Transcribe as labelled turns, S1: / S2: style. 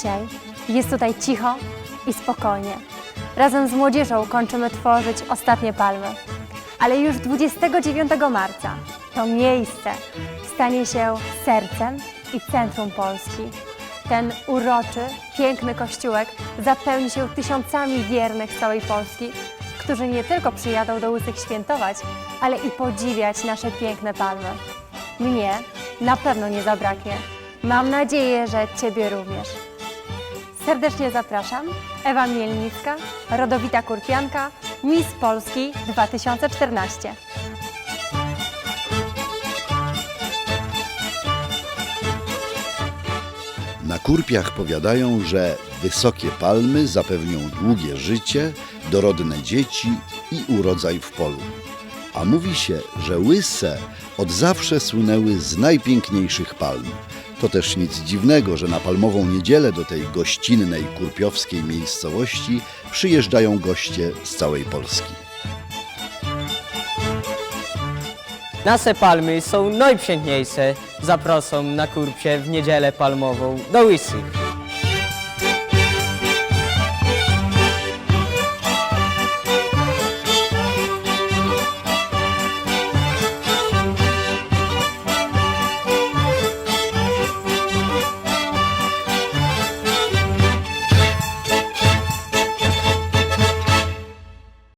S1: Dzisiaj jest tutaj cicho i spokojnie. Razem z młodzieżą kończymy tworzyć ostatnie palmy. Ale już 29 marca to miejsce stanie się sercem i centrum Polski. Ten uroczy, piękny kościółek zapełni się tysiącami wiernych z całej Polski, którzy nie tylko przyjadą do Łysych świętować, ale i podziwiać nasze piękne palmy. Mnie na pewno nie zabraknie. Mam nadzieję, że Ciebie również. Serdecznie zapraszam. Ewa Mielnicka, rodowita kurpianka, Miss Polski 2014.
S2: Na kurpiach powiadają, że wysokie palmy zapewnią długie życie, dorodne dzieci i urodzaj w polu. A mówi się, że łyse od zawsze słynęły z najpiękniejszych palm. To też nic dziwnego, że na palmową niedzielę do tej gościnnej kurpiowskiej miejscowości przyjeżdżają goście z całej Polski.
S3: Nasze palmy są najpiękniejsze. Zapraszam na kurpie w niedzielę palmową do Łysych.